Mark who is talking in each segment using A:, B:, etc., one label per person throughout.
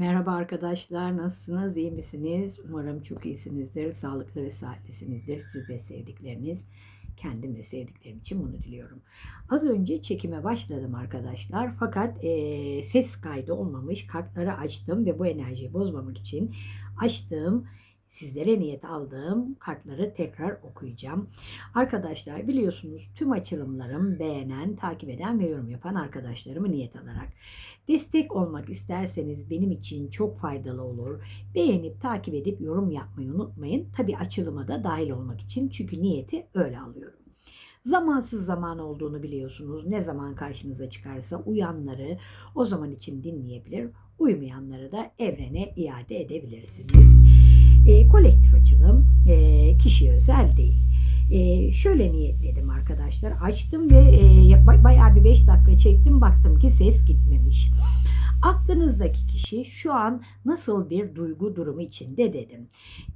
A: Merhaba arkadaşlar, nasılsınız, iyi misiniz? Umarım çok iyisinizdir, sağlıklı ve sıhhatlisinizdir. Siz ve sevdikleriniz, kendim ve sevdiklerim için bunu diliyorum. Az önce çekime başladım arkadaşlar fakat eee, ses kaydı olmamış. Kartları açtım ve bu enerjiyi bozmamak için açtığım, sizlere niyet aldığım kartları tekrar okuyacağım. Arkadaşlar biliyorsunuz tüm açılımlarım beğenen, takip eden ve yorum yapan arkadaşlarımı niyet alarak Destek olmak isterseniz benim için çok faydalı olur. Beğenip takip edip yorum yapmayı unutmayın. Tabi açılıma da dahil olmak için çünkü niyeti öyle alıyorum. Zamansız zaman olduğunu biliyorsunuz. Ne zaman karşınıza çıkarsa uyanları o zaman için dinleyebilir. Uymayanları da evrene iade edebilirsiniz. E, kolektif açılım e, kişiye özel değil. E, şöyle niyetledim arkadaşlar. Açtım ve e, bayağı bir 5 dakika çektim. Baktım ki ses gitmemiş. Aklınızdaki kişi şu an nasıl bir duygu durumu içinde dedim.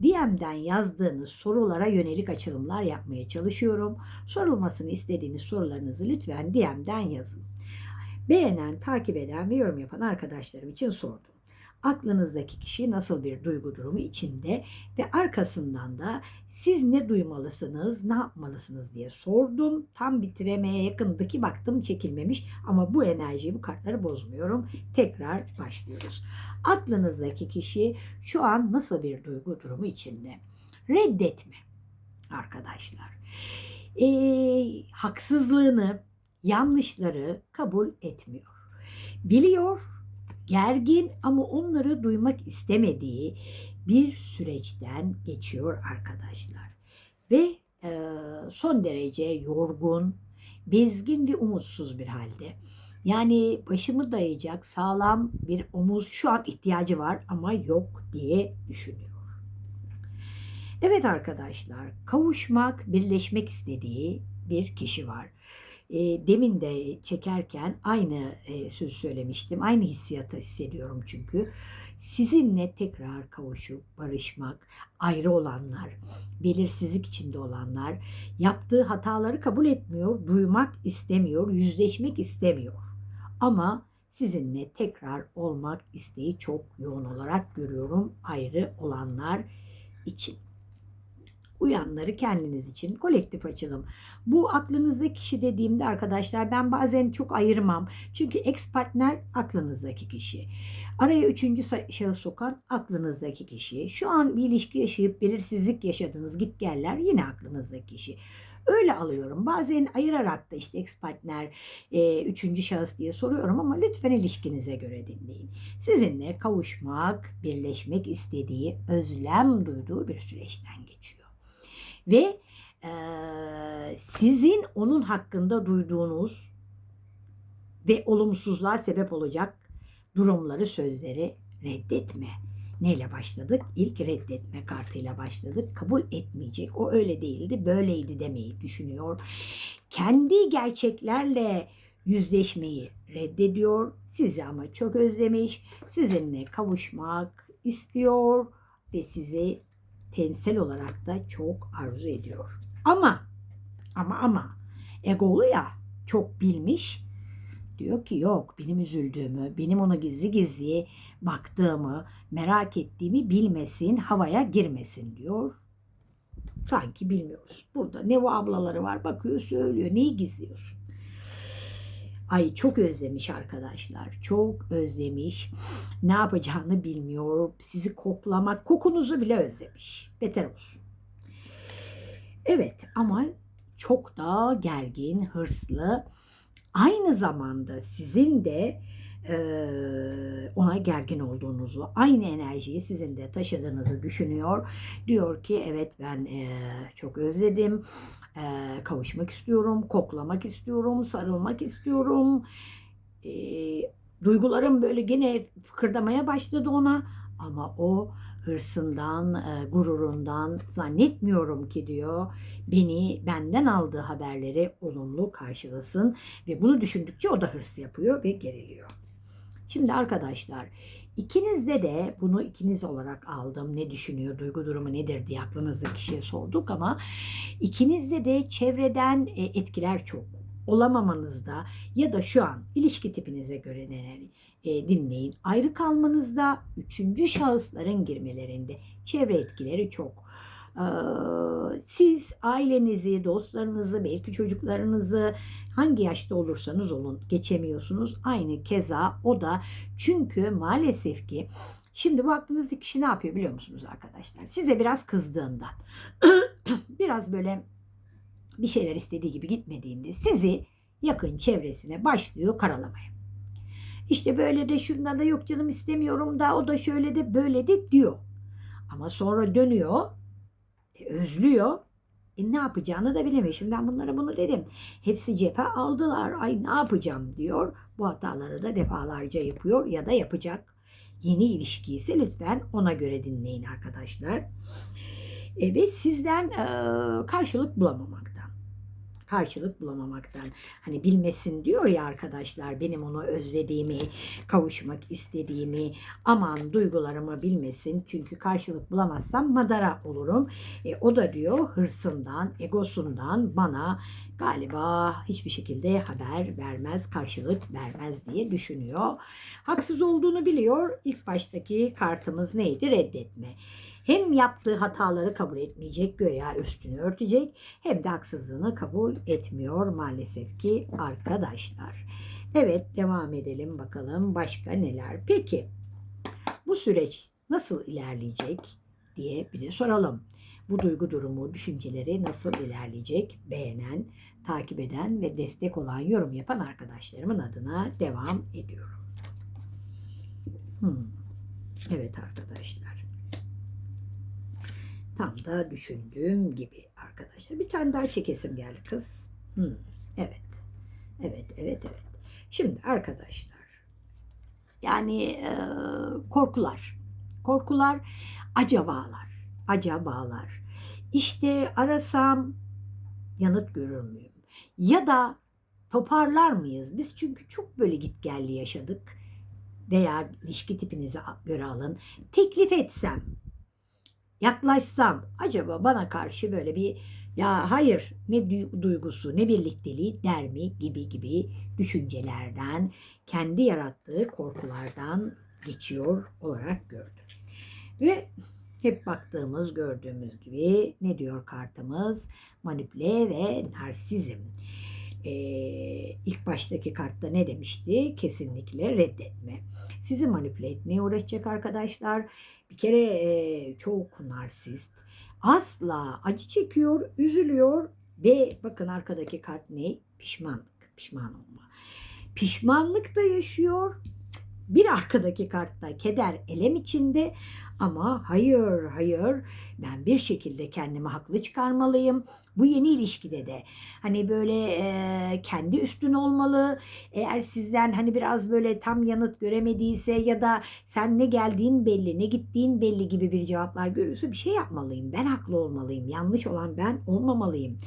A: DM'den yazdığınız sorulara yönelik açılımlar yapmaya çalışıyorum. Sorulmasını istediğiniz sorularınızı lütfen DM'den yazın. Beğenen, takip eden ve yorum yapan arkadaşlarım için sordum aklınızdaki kişi nasıl bir duygu durumu içinde ve arkasından da siz ne duymalısınız, ne yapmalısınız diye sordum. Tam bitiremeye yakındı ki baktım çekilmemiş ama bu enerjiyi, bu kartları bozmuyorum. Tekrar başlıyoruz. Aklınızdaki kişi şu an nasıl bir duygu durumu içinde? Reddetme arkadaşlar. Ee, haksızlığını, yanlışları kabul etmiyor. Biliyor gergin ama onları duymak istemediği bir süreçten geçiyor arkadaşlar. Ve e, son derece yorgun, bezgin ve umutsuz bir halde. Yani başımı dayayacak sağlam bir omuz şu an ihtiyacı var ama yok diye düşünüyor. Evet arkadaşlar, kavuşmak, birleşmek istediği bir kişi var. E, demin de çekerken aynı e, söz söylemiştim. Aynı hissiyatı hissediyorum çünkü. Sizinle tekrar kavuşup barışmak, ayrı olanlar, belirsizlik içinde olanlar, yaptığı hataları kabul etmiyor, duymak istemiyor, yüzleşmek istemiyor. Ama sizinle tekrar olmak isteği çok yoğun olarak görüyorum ayrı olanlar için uyanları kendiniz için kolektif açılım. Bu aklınızdaki kişi dediğimde arkadaşlar ben bazen çok ayırmam. Çünkü ex partner aklınızdaki kişi. Araya üçüncü şahıs sokan aklınızdaki kişi. Şu an bir ilişki yaşayıp belirsizlik yaşadığınız gitgeller yine aklınızdaki kişi. Öyle alıyorum. Bazen ayırarak da işte ex partner, e, üçüncü şahıs diye soruyorum ama lütfen ilişkinize göre dinleyin. Sizinle kavuşmak, birleşmek istediği, özlem duyduğu bir süreçten geçiyor ve e, sizin onun hakkında duyduğunuz ve olumsuzluğa sebep olacak durumları, sözleri reddetme. Neyle başladık? İlk reddetme kartıyla başladık. Kabul etmeyecek. O öyle değildi, böyleydi demeyi düşünüyor. Kendi gerçeklerle yüzleşmeyi reddediyor. Sizi ama çok özlemiş. Sizinle kavuşmak istiyor ve sizi tensel olarak da çok arzu ediyor. Ama ama ama egolu ya çok bilmiş diyor ki yok benim üzüldüğümü, benim ona gizli gizli baktığımı, merak ettiğimi bilmesin, havaya girmesin diyor. Sanki bilmiyoruz. Burada ne o ablaları var bakıyor söylüyor. Neyi gizliyorsun? Ay çok özlemiş arkadaşlar. Çok özlemiş. Ne yapacağını bilmiyor. Sizi koklamak, kokunuzu bile özlemiş. Beter olsun. Evet ama çok da gergin, hırslı. Aynı zamanda sizin de ona gergin olduğunuzu, aynı enerjiyi sizin de taşıdığınızı düşünüyor. Diyor ki evet ben çok özledim, kavuşmak istiyorum, koklamak istiyorum, sarılmak istiyorum. Duygularım böyle gene fıkırdamaya başladı ona ama o hırsından, gururundan zannetmiyorum ki diyor beni benden aldığı haberleri olumlu karşılasın ve bunu düşündükçe o da hırs yapıyor ve geriliyor. Şimdi arkadaşlar ikinizde de bunu ikiniz olarak aldım. Ne düşünüyor, duygu durumu nedir diye aklınızda kişiye sorduk ama ikinizde de çevreden e, etkiler çok. olamamanızda ya da şu an ilişki tipinize göre neler e, dinleyin. Ayrı kalmanızda üçüncü şahısların girmelerinde çevre etkileri çok. Siz ailenizi, dostlarınızı, belki çocuklarınızı hangi yaşta olursanız olun geçemiyorsunuz. Aynı keza o da çünkü maalesef ki şimdi bu aklınızdaki kişi ne yapıyor biliyor musunuz arkadaşlar? Size biraz kızdığında, biraz böyle bir şeyler istediği gibi gitmediğinde sizi yakın çevresine başlıyor karalamaya. İşte böyle de şundan da yok canım istemiyorum da o da şöyle de böyle de diyor. Ama sonra dönüyor, e, özlüyor. E ne yapacağını da bilemiyor. Şimdi ben bunlara bunu dedim. Hepsi cephe aldılar. Ay ne yapacağım diyor. Bu hataları da defalarca yapıyor ya da yapacak. Yeni ilişki ise lütfen ona göre dinleyin arkadaşlar. E, ve sizden e, karşılık bulamamaktan. Karşılık bulamamaktan. Hani bilmesin diyor ya arkadaşlar benim onu özlediğimi, kavuşmak istediğimi, aman duygularımı bilmesin. Çünkü karşılık bulamazsam madara olurum. E, o da diyor hırsından, egosundan bana galiba hiçbir şekilde haber vermez, karşılık vermez diye düşünüyor. Haksız olduğunu biliyor. İlk baştaki kartımız neydi? Reddetme. Hem yaptığı hataları kabul etmeyecek, göya üstünü örtecek hem de haksızlığını kabul etmiyor maalesef ki arkadaşlar. Evet devam edelim bakalım başka neler. Peki bu süreç nasıl ilerleyecek diye bir de soralım. Bu duygu durumu, düşünceleri nasıl ilerleyecek? Beğenen, takip eden ve destek olan yorum yapan arkadaşlarımın adına devam ediyorum. Hmm. Evet arkadaşlar. Tam da düşündüğüm gibi arkadaşlar. Bir tane daha çekesim geldi kız. Hmm. Evet. Evet, evet, evet. Şimdi arkadaşlar. Yani e, korkular. Korkular, acabalar. Acabalar. İşte arasam yanıt görür müyüm? Ya da toparlar mıyız? Biz çünkü çok böyle gitgelli yaşadık veya ilişki tipinize göre alın. Teklif etsem, yaklaşsam acaba bana karşı böyle bir ya hayır ne duygusu ne birlikteliği der mi gibi gibi düşüncelerden kendi yarattığı korkulardan geçiyor olarak gördüm. Ve hep baktığımız gördüğümüz gibi ne diyor kartımız? Manipüle ve narsizm. Ee, ilk baştaki kartta ne demişti? Kesinlikle reddetme. Sizi manipüle etmeye uğraşacak arkadaşlar. Bir kere e, çok narsist. Asla acı çekiyor, üzülüyor ve bakın arkadaki kart ne? Pişmanlık, pişman olma. Pişmanlık da yaşıyor. Bir arkadaki kartta keder, elem içinde ama hayır, hayır ben bir şekilde kendimi haklı çıkarmalıyım. Bu yeni ilişkide de hani böyle e, kendi üstün olmalı. Eğer sizden hani biraz böyle tam yanıt göremediyse ya da sen ne geldiğin belli, ne gittiğin belli gibi bir cevaplar görürse bir şey yapmalıyım. Ben haklı olmalıyım. Yanlış olan ben olmamalıyım.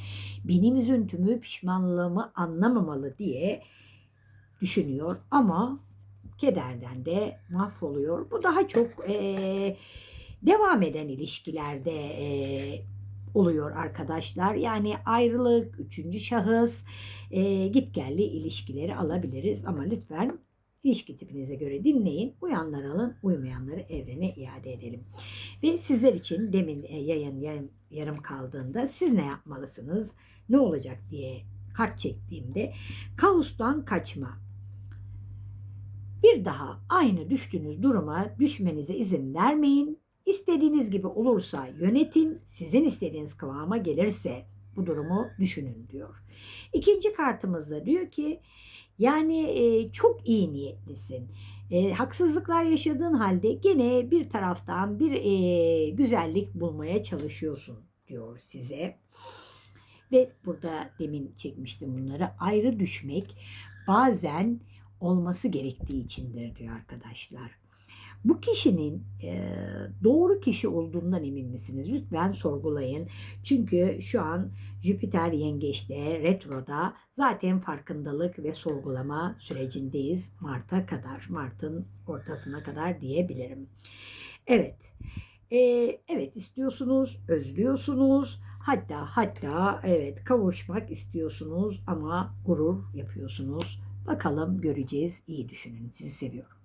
A: Benim üzüntümü, pişmanlığımı anlamamalı diye düşünüyor ama kederden de mahvoluyor. Bu daha çok e, devam eden ilişkilerde e, oluyor arkadaşlar. Yani ayrılık, üçüncü şahıs, e, gitgelli ilişkileri alabiliriz ama lütfen ilişki tipinize göre dinleyin. Uyanlar alın, uymayanları evrene iade edelim. Ve sizler için demin yayın, yayın yarım kaldığında siz ne yapmalısınız, ne olacak diye kart çektiğimde kaostan kaçma, bir daha aynı düştüğünüz duruma düşmenize izin vermeyin. İstediğiniz gibi olursa yönetin, sizin istediğiniz kıvama gelirse bu durumu düşünün diyor. İkinci kartımızda diyor ki yani e, çok iyi niyetlisin. E, haksızlıklar yaşadığın halde gene bir taraftan bir e, güzellik bulmaya çalışıyorsun diyor size. Ve burada demin çekmiştim bunları ayrı düşmek bazen olması gerektiği içindir diyor arkadaşlar. Bu kişinin e, doğru kişi olduğundan emin misiniz? Lütfen sorgulayın. Çünkü şu an Jüpiter yengeçte, retroda zaten farkındalık ve sorgulama sürecindeyiz. Mart'a kadar, Mart'ın ortasına kadar diyebilirim. Evet, e, evet istiyorsunuz, özlüyorsunuz, Hatta hatta evet kavuşmak istiyorsunuz ama gurur yapıyorsunuz. Bakalım göreceğiz. İyi düşünün. Sizi seviyorum.